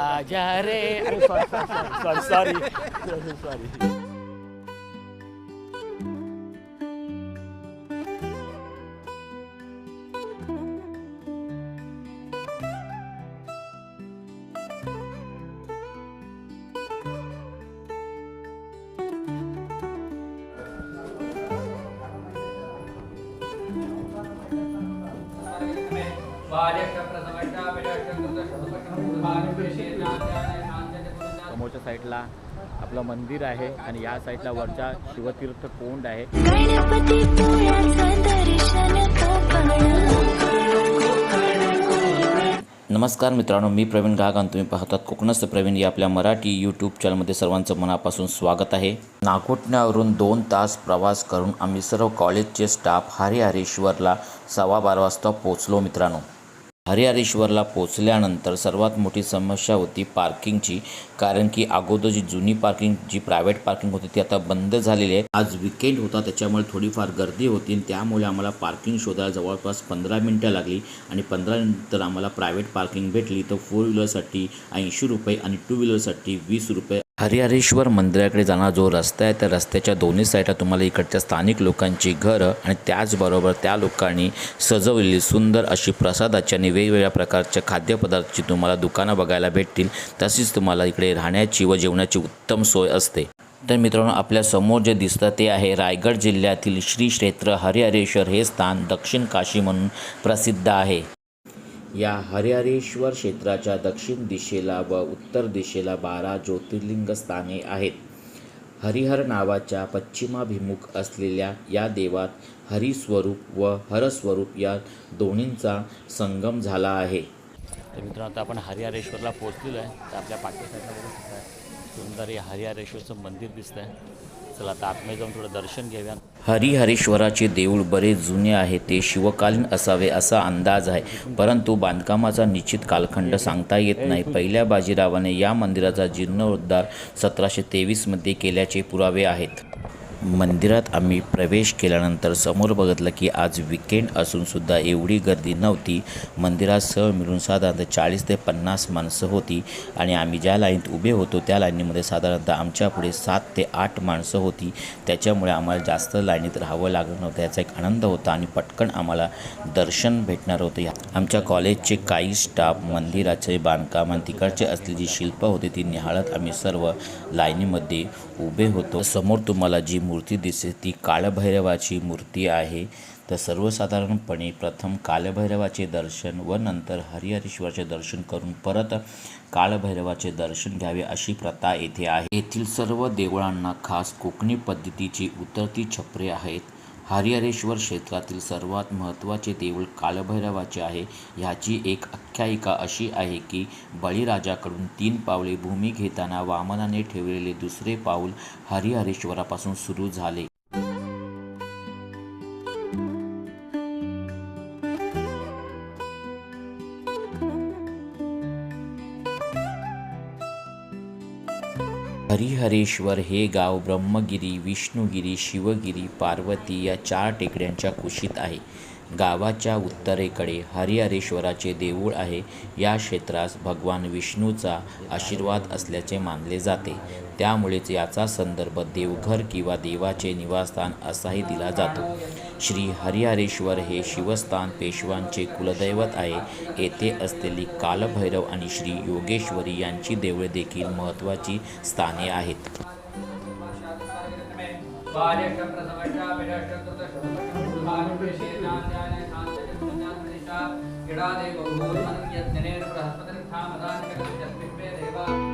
आजा रे अरे sorry sorry sorry sorry समोरच्या साईडला आपलं मंदिर आहे आणि या साईडला वरच्या शिवतीर्थ कोंड आहे. नमस्कार मित्रांनो मी प्रवीण गाग आणि तुम्ही पाहतात कोकणस्थ प्रवीण या आपल्या मराठी यूट्यूब चॅनलमध्ये सर्वांचं मनापासून स्वागत आहे. नागोठण्यावरून दोन तास प्रवास करून आम्ही सर्व कॉलेजचे स्टाफ हरिहरेश्वरला सव्वा बारा वाजता पोचलो मित्रांनो. हरिहरेश्वरला पोचल्यानंतर सर्वात मोठी समस्या होती पार्किंगची कारण की अगोदर जी जुनी पार्किंग जी प्रायव्हेट पार्किंग होती ती आता बंद झालेली आहे. आज विकेंड होता त्याच्यामुळे थोडीफार गर्दी होती आणि त्यामुळे आम्हाला पार्किंग शोधायला जवळपास पंधरा मिनटं लागली आणि पंधरा नंतर आम्हाला प्रायव्हेट पार्किंग भेटली. तर फोर व्हीलरसाठी ऐंशी रुपये आणि टू व्हीलरसाठी वीस रुपये हरिहरेश्वर मंदिराकडे जाणारा जो रस्ता आहे त्या रस्त्याच्या दोन्ही साईडला तुम्हाला इकडच्या स्थानिक लोकांची घरं आणि त्याचबरोबर त्या लोकांनी सजवलेली सुंदर अशी प्रसादाची आणि वेगवेगळ्या प्रकारच्या खाद्यपदार्थाची तुम्हाला दुकानं बघायला भेटतील. तशीच तुम्हाला इकडे राहण्याची व जेवणाची उत्तम सोय असते. तर मित्रांनो आपल्यासमोर जे दिसतं ते आहे रायगड जिल्ह्यातील श्री क्षेत्र हरिहरेश्वर हे स्थान दक्षिण काशी म्हणून प्रसिद्ध आहे. या हरिहरेश्वर क्षेत्राच्या दक्षिण दिशेला व उत्तर दिशेला बारा ज्योतिर्लिंग स्थाने आहेत. हरिहर नावाच्या पश्चिमाभिमुख असलेल्या या देवात हरिस्वरूप व हरस्वरूप या दोन्हींचा संगम झाला आहे. तर मित्रांनो आता आपण हरिहरेश्वरला पोहोचलेलो आहे. तर आपल्या पाठ्या बघू शकता सुंदर हे हरिहरेश्वरचं मंदिर दिसतं आहे चला आता आतमध्ये जाऊन थोडं दर्शन घेऊया. हरिहरेश्वराचे देऊळ बरेच जुने आहे ते शिवकालीन असावे असा अंदाज आहे. परंतु बांधकामाचा निश्चित कालखंड सांगता येत नाही. पहिल्या बाजीरावाने या मंदिराचा जीर्णोद्धार सतराशे तेवीसमध्ये केल्याचे पुरावे आहेत. मंदिरात आम्ही प्रवेश केल्यानंतर समोर बघितलं की आज विकेंड असूनसुद्धा एवढी गर्दी नव्हती. मंदिरात सहळ मिळून साधारणतः चाळीस ते पन्नास माणसं होती आणि आम्ही ज्या लाईनीत उभे होतो त्या लाईनीमध्ये साधारणतः आमच्या पुढे सात ते आठ माणसं होती. त्याच्यामुळे आम्हाला जास्त लाईनीत राहावं लागलं नव्हतं. याचा एक आनंद होता आणि पटकन आम्हाला दर्शन भेटणार होतं. या आमच्या कॉलेजचे काही स्टाफ मंदिराचे बांधकाम आणि तिकडचे असलेली शिल्प होती ती निहाळत आम्ही सर्व लाईनीमध्ये उभे होतो. समोर तुम्हाला जी मूर्ती दिसते ती काळभैरवाची मूर्ती आहे. तर सर्वसाधारणपणे प्रथम कालभैरवाचे दर्शन व नंतर हरिहरेश्वराचे दर्शन करून परत काळभैरवाचे दर्शन घ्यावे अशी प्रथा येथे आहे. येथील सर्व देवळांना खास कोकणी पद्धतीची उतरती छपरे आहेत. हरिहरेश्वर क्षेत्रातील सर्वात महत्त्वाचे देऊळ कालभैरवाचे आहे. ह्याची एक आख्यायिका अशी आहे की बळीराजाकडून तीन पावले भूमी घेताना वामनाने ठेवलेले दुसरे पाऊल हरिहरेश्वरापासून सुरू झाले. हरिहरेश्वर हे गाव ब्रह्मगिरी विष्णुगिरी शिवगिरी पार्वती या चार टेकड्यांच्या कुशीत आहे. गावाच्या उत्तरेकडे हरिहरेश्वराचे देऊळ आहे. या क्षेत्रास भगवान विष्णूचा आशीर्वाद असल्याचे मानले जाते. त्यामुळेच याचा संदर्भ देवघर किंवा देवाचे निवासस्थान असाही दिला जातो. श्री हरिहरेश्वर हे शिवस्थान पेशवांचे कुलदैवत आहे. येथे असलेली कालभैरव आणि श्री योगेश्वरी यांची देवळे देखील महत्त्वाची स्थाने आहेत. ही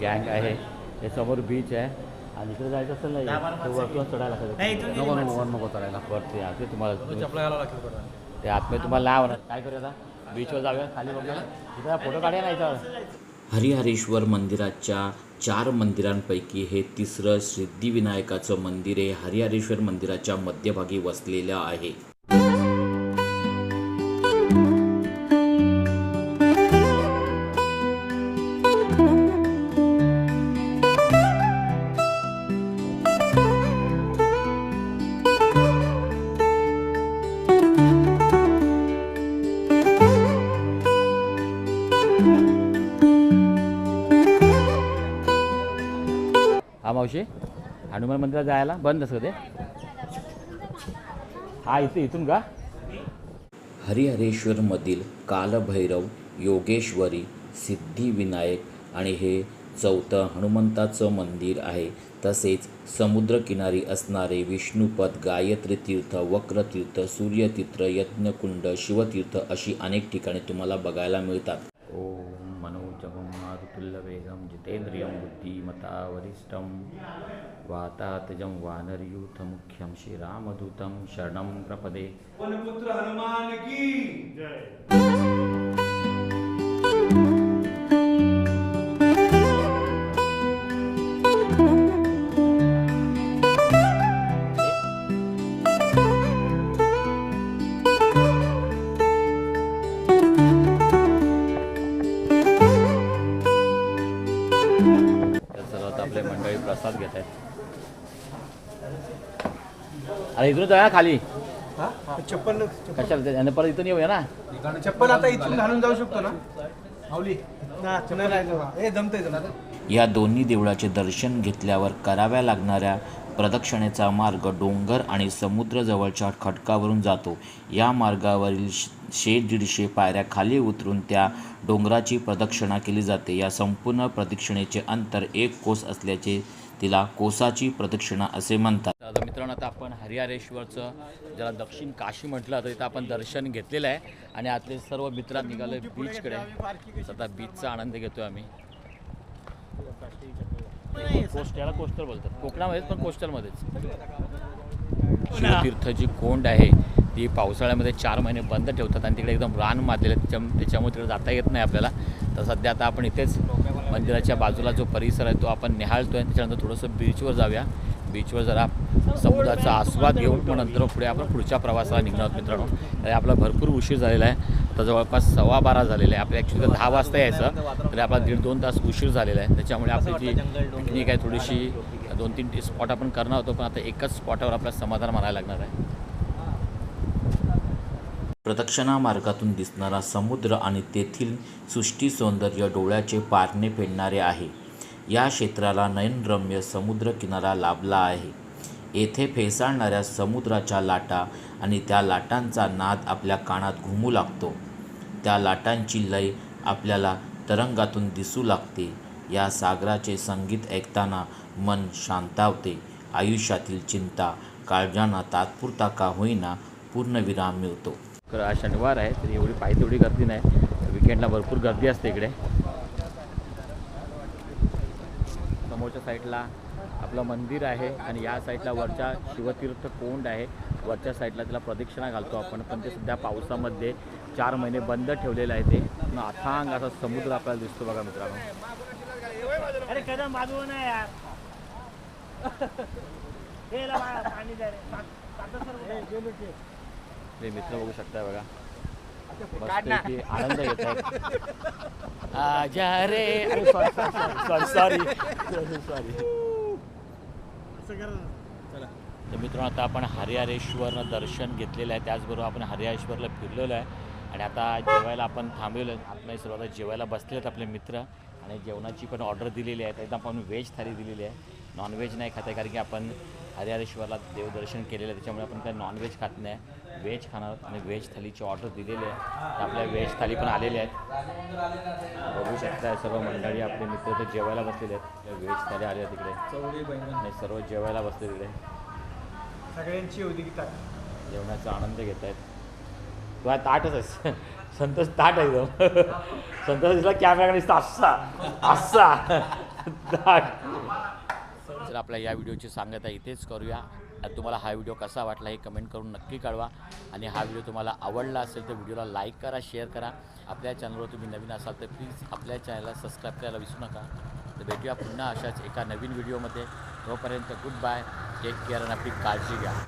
गँग आहे. हे समोर बीच आहे. आणि इकडे जायचं असेल ना तर वरतून चढायला लागतं. नको नको चढायला. वरती आहे ते तुम्हाला ते आतमध्ये तुम्हाला नाही होणार काय करूया आता? बीचवर जाऊया खाली बघूया. इथं फोटो काढूया ना याच्यावर हरिहरेश्वर मंदिराच्या चार मंदिरांपैकी हे तिसरं सिद्धिविनायकाचं मंदिर हे हरिहरेश्वर मंदिराच्या मध्यभागी वसलेलं आहे. Thank you. मावशी. हनुमान मंदिरात जायला. बंद असं ते. हा इथे इथून का? हरिहरेश्वरमधील कालभैरव योगेश्वरी सिद्धिविनायक आणि हे चौथं हनुमंताचं मंदिर आहे. तसेच समुद्रकिनारी असणारे विष्णुपद गायत्री तीर्थ वक्रतीर्थ सूर्यतीर्थ यज्ञकुंड शिवतीर्थ अशी अनेक ठिकाणे तुम्हाला बघायला मिळतात. ओम मनोजगं मारुतुल्यवेगं जितेंद्रियं वरिष्ठं वातातजं वानरयूथमुख्यं श्रीरामदूतं शरणं प्रपदे। हनुमान की। तर अरे इथून जाऊया खाली. चप्पल कशाला? परत इथून येऊया ना. चप्पल आता इथून घालून जाऊ शकतो ना. माऊली ना चप्पल हे जमतंय जमतंय या दोन्ही देवळाचे दर्शन घेतल्यावर कराव्या लागणाऱ्या प्रदक्षिणेचा मार्ग डोंगर आणि समुद्रजवळच्या खडकावरून जातो. या मार्गावरील श- शे दीडशे पायऱ्या खाली उतरून त्या डोंगराची प्रदक्षिणा केली जाते. या संपूर्ण प्रदक्षिणेचे अंतर एक कोस असल्याचे तिला कोसाची प्रदक्षिणा असे म्हणतात. तर मित्रांनो आता आपण हरिहरेश्वरचं ज्याला दक्षिण काशी म्हटलं तर इथं आपण दर्शन घेतलेलं आहे. आणि आतले सर्व मित्र निघाले बीचकडे आता बीचचा आनंद घेतोय आम्ही. कोस्ट याला कोस्टर बोलतात. कोकणामध्येच पण कोस्टलमध्येच शिवतीर्थ जी कोंड आहे. ती पावसाळ्यामध्ये चार महिने बंद ठेवतात आणि तिकडे एकदम रान मारलेलं त्याच्या त्याच्यामुळे तिकडे जाता येत नाही आपल्याला. तर सध्या आता आपण इथेच मंदिराच्या बाजूला जो परिसर आहे तो आपण निहाळतोय. त्याच्यानंतर थोडंसं बीचवर जाऊया. बीचवर जरा समुद्राचा आस्वाद घेऊन मग नंतर पुढे आपण पुढच्या प्रवासाला निघणार आहोत मित्रांनो. तरी आपला भरपूर उशीर झालेला आहे. तर जवळपास सव्वा बारा झालेला आहे. आपल्या ॲक्च्युली दहा वाजता यायचं. तरी आपला दीड दोन तास उशीर झालेला आहे. त्याच्यामुळे आपली जी पिकनिक आहे थोडीशी दोन तीन स्पॉट आपण करणार होतो. पण आता एकच स्पॉटावर आपल्याला समाधान मानायला लागणार आहे. प्रदक्षिणा मार्गातून दिसणारा समुद्र आणि तेथील सृष्टी सौंदर्य डोळ्याचे पारणे फेडणारे आहे. या क्षेत्राला नयनरम्य समुद्रकिनारा लाभला आहे. येथे फेसाळणाऱ्या समुद्राच्या लाटा आणि त्या लाटांचा नाद आपल्या कानात घुमू लागतो. त्या लाटांची लय आपल्याला तरंगातून दिसू लागते. या सागराचे संगीत ऐकताना मन शांतावते. आयुष्यातील चिंता काळजांना तात्पुरता का होईना पूर्णविराम मिळतो. तर आज शनिवार आहे तरी एवढी पाहिजे तेवढी गर्दी नाही. विकेंडला भरपूर गर्दी असते इकडे. समोरच्या साईडला आपलं मंदिर आहे आणि या साईडला वरच्या शिवतीर्थ कोंड आहे. वरच्या साईडला त्याला प्रदक्षिणा घालतो आपण पण ते सध्या पावसामध्ये चार महिने बंद ठेवलेलं आहे ते. न अथांग असा समुद्र आपल्याला दिसतो बघा मित्रांनो. अरे कदम बाजू ना यार. पाणी. हे मित्र बघू शकता बघा. मस्तपैकी आनंद घेत आहेत. आजा रे. अरे सॉरी सॉरी. तर मित्रांनो आता आपण हरिहरेश्वरनं दर्शन घेतलेलं आहे. त्याचबरोबर आपण हरिहरेश्वरला फिरलेलो आहे. आणि आता जेवायला आपण थांबलेलो आहे. आतमध्ये सर्वात जेवायला बसलेत आपले मित्र. आणि जेवणाची पण ऑर्डर दिलेली आहे. एकदम आपण व्हेज थाली दिलेली आहे. नॉनव्हेज नाही खात आहे कारण की आपण हरिहरेश्वरला देवदर्शन केलेलं आहे त्याच्यामुळे आपण काही नॉनव्हेज खात नाही. व्हेज खाणार आणि व्हेज थालीची ऑर्डर दिलेली आहे. आपल्या व्हेज थाली पण आलेली आहेत. बघू शकता सर्व मंडळी आपले मित्र तर जेवायला बसलेले आहेत. व्हेज थाली आल्या तिकडे. आणि सर्व जेवायला बसले तिकडे. सगळ्यांची होती की जेवणाचा आनंद घेत आहेत. तू आहे ताटच आहेस. संतोष ताट आहे एकदम. संतोष दिसला कॅमेराकडे असा असा. ताट. आपल्या या व्हिडिओची सांगता इथेच करूया. तुम्हाला हा व्हिडिओ कसा वाटला हे कमेंट करून नक्की कळवा. आणि हा व्हिडिओ तुम्हाला आवडला असेल तर व्हिडिओला लाईक करा शेअर करा. आपल्या चॅनलवर तुम्ही नवीन असाल तर प्लीज आपल्या चॅनलला सबस्क्राईब करायला विसरू नका. तर भेटूया पुन्हा अशाच एका नवीन व्हिडिओमध्ये. तोपर्यंत गुड बाय टेक केअर आणि आपली काळजी घ्या.